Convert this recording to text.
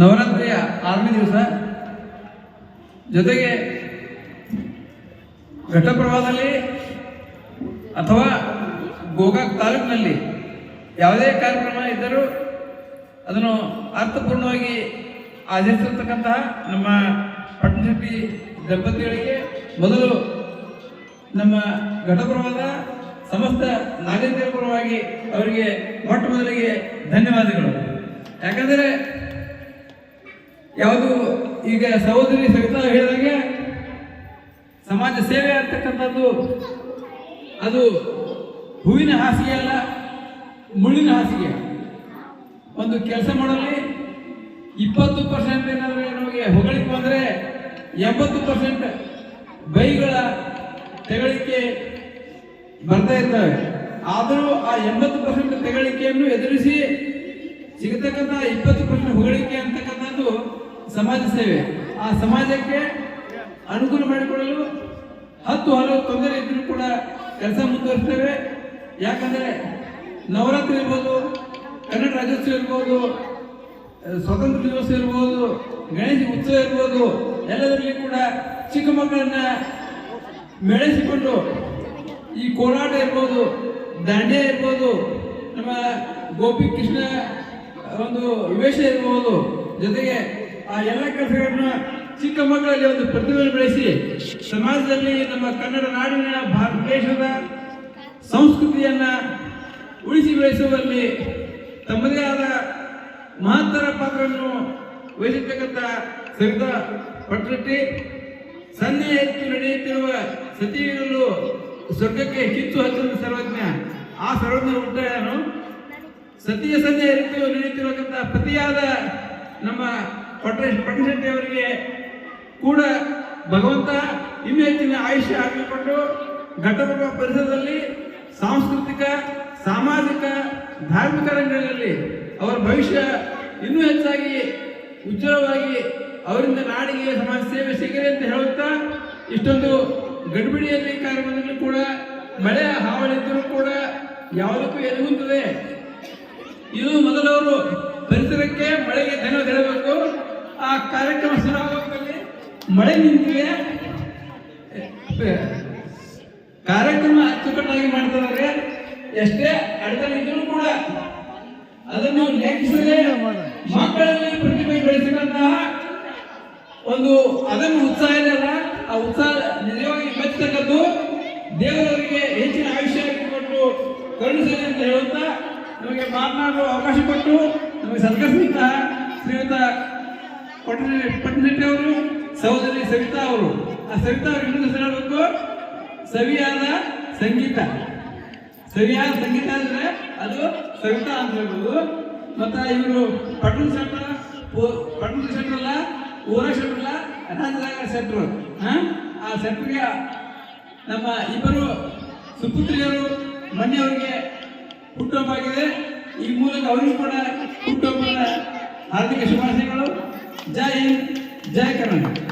ನವರಾತ್ರಿಯ ಆರನೇ ದಿವಸ. ಜೊತೆಗೆ ಘಟಪ್ರಭಾದಲ್ಲಿ ಅಥವಾ ಗೋಕಾಕ್ ತಾಲೂಕಿನಲ್ಲಿ ಯಾವುದೇ ಕಾರ್ಯಕ್ರಮ ಇದ್ದರೂ ಅದನ್ನು ಅರ್ಥಪೂರ್ಣವಾಗಿ ಆಚರಿಸಿರ್ತಕ್ಕಂತಹ ನಮ್ಮ ಪಟ್ಟಣಶೆಟ್ಟಿ ದಂಪತಿಗಳಿಗೆ ಮೊದಲು ನಮ್ಮ ಘಟಪ್ರಭಾದ ಸಮಸ್ತ ನಾಗರಿಕರ ಪರವಾಗಿ ಅವರಿಗೆ ಮೊಟ್ಟ ಮೊದಲಿಗೆ ಧನ್ಯವಾದಗಳು. ಯಾಕಂದರೆ ಯಾವುದು ಈಗ ಸಹೋದರಿ ಸವಿತಾ ಹೇಳಿದಂಗೆ ಸಮಾಜ ಸೇವೆ ಅಂತಕ್ಕಂಥದ್ದು ಅದು ಹೂವಿನ ಹಾಸಿಗೆ ಅಲ್ಲ, ಮುಳ್ಳಿನ ಹಾಸಿಗೆ. ಒಂದು ಕೆಲಸ ಮಾಡಲಿ ಇಪ್ಪತ್ತು ಪರ್ಸೆಂಟ್ ಏನಾದರೆ ನಮಗೆ ಹೊಗಳಿಕೆ ಬಂದರೆ ಎಂಬತ್ತು ಪರ್ಸೆಂಟ್ ಬೈಗಳ ತೆಗಳಿಕೆ ಬರ್ತಾ ಇರ್ತವೆ. ಆದರೂ ಆ ಎಂಬತ್ತು ಪರ್ಸೆಂಟ್ ತೆಗಳಿಕೆಯನ್ನು ಎದುರಿಸಿ ಸಿಗತಕ್ಕಂಥ ಇಪ್ಪತ್ತು ಪರ್ಸೆಂಟ್ ಹೊಗಳಿಕೆ ಅಂತಕ್ಕಂಥದ್ದು ಸಮಾಜ ಸೇವೆ ಆ ಸಮಾಜಕ್ಕೆ ಅನುಕೂಲ ಮಾಡಿಕೊಡಲು ಹತ್ತು ಹಲವು ತೊಂದರೆ ಇದ್ರೂ ಕೂಡ ಕೆಲಸ ಮುಂದುವರಿಸ್ತೇವೆ. ಯಾಕಂದ್ರೆ ನವರಾತ್ರಿ ಇರ್ಬೋದು, ಕನ್ನಡ ರಾಜ್ಯೋತ್ಸವ ಇರ್ಬೋದು ಸ್ವಾತಂತ್ರ್ಯ ದಿವಸ ಇರ್ಬೋದು, ಗಣೇಶ ಉತ್ಸವ ಇರ್ಬೋದು, ಎಲ್ಲದರಲ್ಲಿ ಕೂಡ ಚಿಕ್ಕ ಮಕ್ಕಳನ್ನ ಬೆಳೆಸಿಕೊಂಡು ಈ ಕೋಲಾಟ ಇರ್ಬೋದು, ದಾಂಡ್ಯ ಇರ್ಬೋದು, ನಮ್ಮ ಗೋಪಿ ಕೃಷ್ಣ ಒಂದು ವೇಷ ಇರ್ಬೋದು, ಜೊತೆಗೆ ಆ ಎಲ್ಲ ಕೆಲಸಗಳನ್ನ ಚಿಕ್ಕ ಮಕ್ಕಳಲ್ಲಿ ಒಂದು ಪ್ರತಿಭೆ ಬೆಳೆಸಿ ಸಮಾಜದಲ್ಲಿ ನಮ್ಮ ಕನ್ನಡ ನಾಡಿನ ಭಾರತ ದೇಶದ ಸಂಸ್ಕೃತಿಯನ್ನ ಉಳಿಸಿ ಬೆಳೆಸುವಲ್ಲಿ ತಮ್ಮದೇ ಆದ ಮಹತ್ತರ ಪಾತ್ರವನ್ನು ವಹಿಸಿರ್ತಕ್ಕಂಥ ಸವಿತಾ ಪಟ್ರಟ್ಟಿ ಸನ್ನೆ ಹೆಚ್ಚು ನಡೆಯುತ್ತಿರುವ ಸತಿಯಲ್ಲೂ ಸ್ವರ್ಗಕ್ಕೆ ಕಿತ್ತು ಹಚ್ಚುವ ಸರ್ವಜ್ಞ, ಆ ಸರ್ವಜ್ಞ ಉಂಟಾಯನು ಸತಿಯ ಸಂಜೆ ನಡೆಯುತ್ತಿರತಕ್ಕಂಥ ಪ್ರತಿಯಾದ ನಮ್ಮ ಪಟ್ರೇಶ್ ಪಟ್ಟಶೆಟ್ಟಿ ಅವರಿಗೆ ಕೂಡ ಭಗವಂತ ಇನ್ನೂ ಹೆಚ್ಚಿನ ಆಯುಷ್ಯ ಆಗಿಕೊಂಡು ಘಟಪ್ರಭ ಪರಿಸರದಲ್ಲಿ ಸಾಂಸ್ಕೃತಿಕ, ಸಾಮಾಜಿಕ, ಧಾರ್ಮಿಕ ರಂಗಗಳಲ್ಲಿ ಅವರ ಭವಿಷ್ಯ ಇನ್ನೂ ಹೆಚ್ಚಾಗಿ ಉಜ್ವಲವಾಗಿ ಅವರಿಂದ ನಾಡಿಗೆ ಸಮಾಜ ಸೇವೆ ಸಿಗಲಿ ಅಂತ ಹೇಳುತ್ತಾ ಇಷ್ಟೊಂದು ಗಡಿಬಿಡಿಯಲ್ಲಿ ಕಾರ್ಯಕ್ರಮದಲ್ಲಿ ಕೂಡ ಮಳೆ ಹಾವಳಿದ್ದರೂ ಕೂಡ ಯಾವುದಕ್ಕೂ ಎದುಗುತ್ತದೆ ಇದು ಮೊದಲವರು ಪರಿಸರಕ್ಕೆ ಮಳೆಗೆ ಧನ್ಯವಾದ ಹೇಳಬೇಕು ಆ ಕಾರ್ಯಕ್ರಮ ಶುರುವಾಗುವಲ್ಲಿ ಮಳೆ ನಿಂತಿದೆ. ಕಾರ್ಯಕ್ರಮ ಅಚ್ಚುಕಟ್ಟಾಗಿ ಮಾಡ್ತಾರೆ ಎಷ್ಟೇ ಅಡೆತಡೆ ಇದ್ರೂ ಕೂಡ ಅದನ್ನು ಲೆಕ್ಕಿಸದೆ ಮಕ್ಕಳಲ್ಲಿ ಪ್ರತಿಭೆ ಬೆಳೆಸಿದಂತಹ ಒಂದು ಅದನ್ನು ಉತ್ಸಾಹ ಇದೆಯಲ್ಲ ಆ ಉತ್ಸಾಹ ನಿಜವಾಗಿ ಮೆಚ್ಚತಕ್ಕದ್ದು ದೇವರವರಿಗೆ ಹೆಚ್ಚಿನ ಆಯುಷ್ಯ ಕೊಟ್ಟು ಕರುಣಿಸಲಿ ಅಂತ ಹೇಳುತ್ತಾ, ನಮಗೆ ಮಾತನಾಡಲು ಅವಕಾಶ ಕೊಟ್ಟು ನಮಗೆ ಸತ್ಕರಿಸಿದ ಶ್ರೀಯುತ ಪಟ್ಟಣಶೆಟ್ಟಿ ಅವರು, ಸಹೋದರಿ ಸವಿತಾ ಅವರು. ಆ ಸವಿತಾ ಅವರು ಇನ್ನೊಂದು ಹೇಳಬೇಕು? ಸವಿಯಾದ ಸಂಗೀತ. ಸವಿಯಾದ ಸಂಗೀತ ಅಂದ್ರೆ ಅದು ಸವಿತಾ ಅಂತ ಹೇಳ್ಬೋದು. ಮತ್ತೆ ಇವರು ಪಟ್ಟಣ ಶೆಟ್ರ ಪಟ್ಟಣ ಶೆಟ್ರ್ ಅಲ್ಲ ಊರ ಶೆಟ್ರ್ ಅಲ್ಲ ರಾಜರಾಗ ಹಾ? ಆ ಶೆಟ್ರಿಗೆ ನಮ್ಮ ಇಬ್ಬರು ಸುಪುತ್ರಿಯರು ಮನೆಯವರಿಗೆ ಹುಟ್ಟುಹಬ್ಬ ಆಗಿದೆ. ಈ ಮೂಲಕ ಅವರಿಗೂ ಕೂಡ ಹುಟ್ಟುಹಬ್ಬದ ಹಾರ್ದಿಕ ಶುಭಾಶಯಗಳು. जय हिंद जय कर्ण